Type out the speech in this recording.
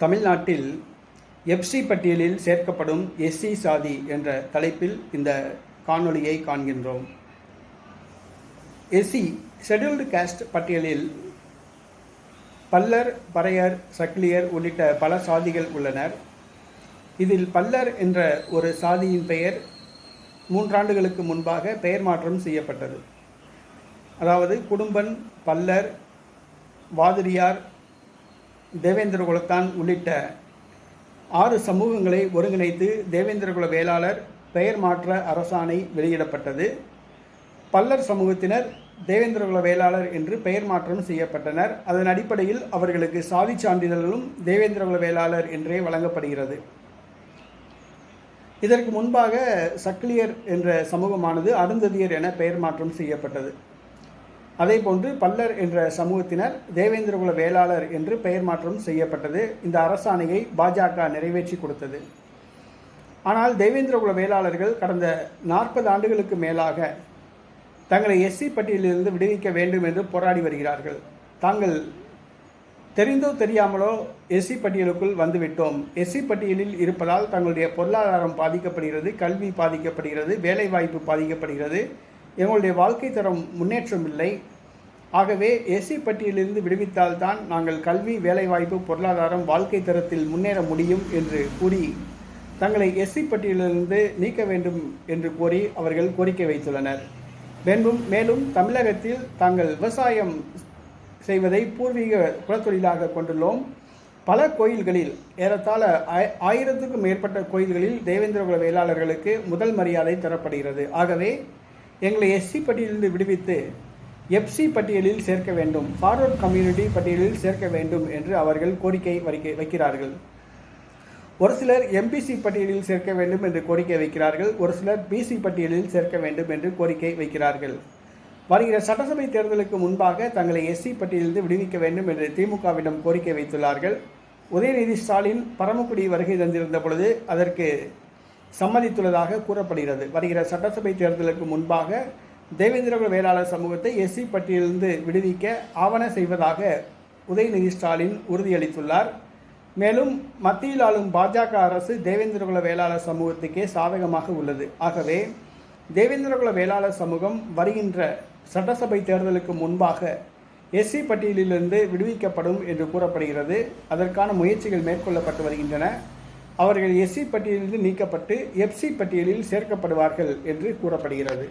தமிழ்நாட்டில் எஃப்சி பட்டியலில் சேர்க்கப்படும் எஸ்சி சாதி என்ற தலைப்பில் இந்த காணொளியை காண்கின்றோம். எஸ்சி ஷெட்யூல்டு காஸ்ட் பட்டியலில் பல்லர் பறையர் சக்லியர் உள்ளிட்ட பல சாதிகள் உள்ளனர். இதில் பல்லர் என்ற ஒரு சாதியின் பெயர் மூன்றாண்டுகளுக்கு முன்பாக பெயர் மாற்றம் செய்யப்பட்டது. அதாவது குடும்பன் பல்லர் வாதிரியார் தேவேந்திர குலத்தான் உள்ளிட்ட ஆறு சமூகங்களை ஒருங்கிணைத்து தேவேந்திரகுல வேளாளர் பெயர் மாற்ற அரசாணை வெளியிடப்பட்டது. பல்லர் சமூகத்தினர் தேவேந்திரகுல வேளாளர் என்று பெயர் மாற்றம் செய்யப்பட்டனர். அதன் அடிப்படையில் அவர்களுக்கு சாதி சான்றிதழ்களும் தேவேந்திரகுல வேளாளர் என்றே வழங்கப்படுகிறது. இதற்கு முன்பாக சக்லியர் என்ற சமூகமானது அருந்ததியர் என பெயர் மாற்றம் செய்யப்பட்டது. அதேபோன்று பல்லர் என்ற சமூகத்தினர் தேவேந்திரகுல வேளாளர் என்று பெயர் மாற்றம் செய்யப்பட்டது. இந்த அரசாணையை பாஜக நிறைவேற்றி கொடுத்தது. ஆனால் தேவேந்திரகுல வேளாளர்கள் கடந்த நாற்பது ஆண்டுகளுக்கு மேலாக தங்களை எஸ்சி பட்டியலிலிருந்து விடுவிக்க வேண்டும் என்று போராடி வருகிறார்கள். தாங்கள் தெரிந்தோ தெரியாமலோ எஸ்சி பட்டியலுக்குள் வந்துவிட்டோம். எஸ்சி பட்டியலில் இருப்பதால் தங்களுடைய பொருளாதாரம் பாதிக்கப்படுகிறது கல்வி பாதிக்கப்படுகிறது வேலைவாய்ப்பு பாதிக்கப்படுகிறது. எங்களுடைய வாழ்க்கை தரம் முன்னேற்றம் இல்லை. ஆகவே எஸ்சி பட்டியலிருந்து விடுவித்தால்தான் நாங்கள் கல்வி வேலைவாய்ப்பு பொருளாதாரம் வாழ்க்கை தரத்தில் முன்னேற முடியும் என்று கூறி தங்களை எஸ்சி பட்டியலிலிருந்து நீக்க வேண்டும் என்று கோரி அவர்கள் கோரிக்கை வைத்துள்ளனர். மேலும் மேலும் தமிழகத்தில் தாங்கள் விவசாயம் செய்வதை பூர்வீக குலத்தொழிலாக கொண்டுள்ளோம். பல கோயில்களில் ஏறத்தாழ ஆயிரத்துக்கும் மேற்பட்ட கோயில்களில் தேவேந்திரகுல வேளாளர்களுக்கு முதல் மரியாதை தரப்படுகிறது. ஆகவே எங்களை எஸ்சி பட்டியலிருந்து விடுவித்து எஃப்சி பட்டியலில் சேர்க்க வேண்டும். ஃபார்வர்ட் கம்யூனிட்டி பட்டியலில் சேர்க்க வேண்டும் என்று அவர்கள் கோரிக்கை வைக்க வைக்கிறார்கள். ஒரு சிலர் எம்பிசி பட்டியலில் சேர்க்க வேண்டும் என்று கோரிக்கை வைக்கிறார்கள். ஒரு சிலர் பிசி பட்டியலில் சேர்க்க வேண்டும் என்று கோரிக்கை வைக்கிறார்கள். வருகிற சட்டசபை தேர்தலுக்கு முன்பாக தங்களை எஸ்சி பட்டியலிருந்து விடுவிக்க வேண்டும் என்று திமுகவிடம் கோரிக்கை வைத்துள்ளார்கள். உதயநிதி ஸ்டாலின் பரமக்குடி வருகை தந்திருந்த பொழுது அதற்கு சம்மதித்துள்ளதாக கூறப்படுகிறது. வருகிற சட்டசபை தேர்தலுக்கு முன்பாக தேவேந்திரகுல வேளாளர் சமூகத்தை எஸ்சி பட்டியலிருந்து விடுவிக்க ஆவண செய்வதாக உதயநிதி ஸ்டாலின் உறுதியளித்துள்ளார். மேலும் மத்தியில் ஆளும் பாஜக அரசு தேவேந்திரகுல வேளாளர் சமூகத்துக்கே சாதகமாக உள்ளது. ஆகவே தேவேந்திரகுல வேளாளர் சமூகம் வருகின்ற சட்டசபை தேர்தலுக்கு முன்பாக எஸ்சி பட்டியலிலிருந்து விடுவிக்கப்படும் என்று கூறப்படுகிறது. அதற்கான முயற்சிகள் மேற்கொள்ளப்பட்டு வருகின்றன. அவர்கள் எஸ்சி பட்டியலிலிருந்து நீக்கப்பட்டு எஃப்சி பட்டியலில் சேர்க்கப்படுவார்கள் என்று கூறப்படுகிறது.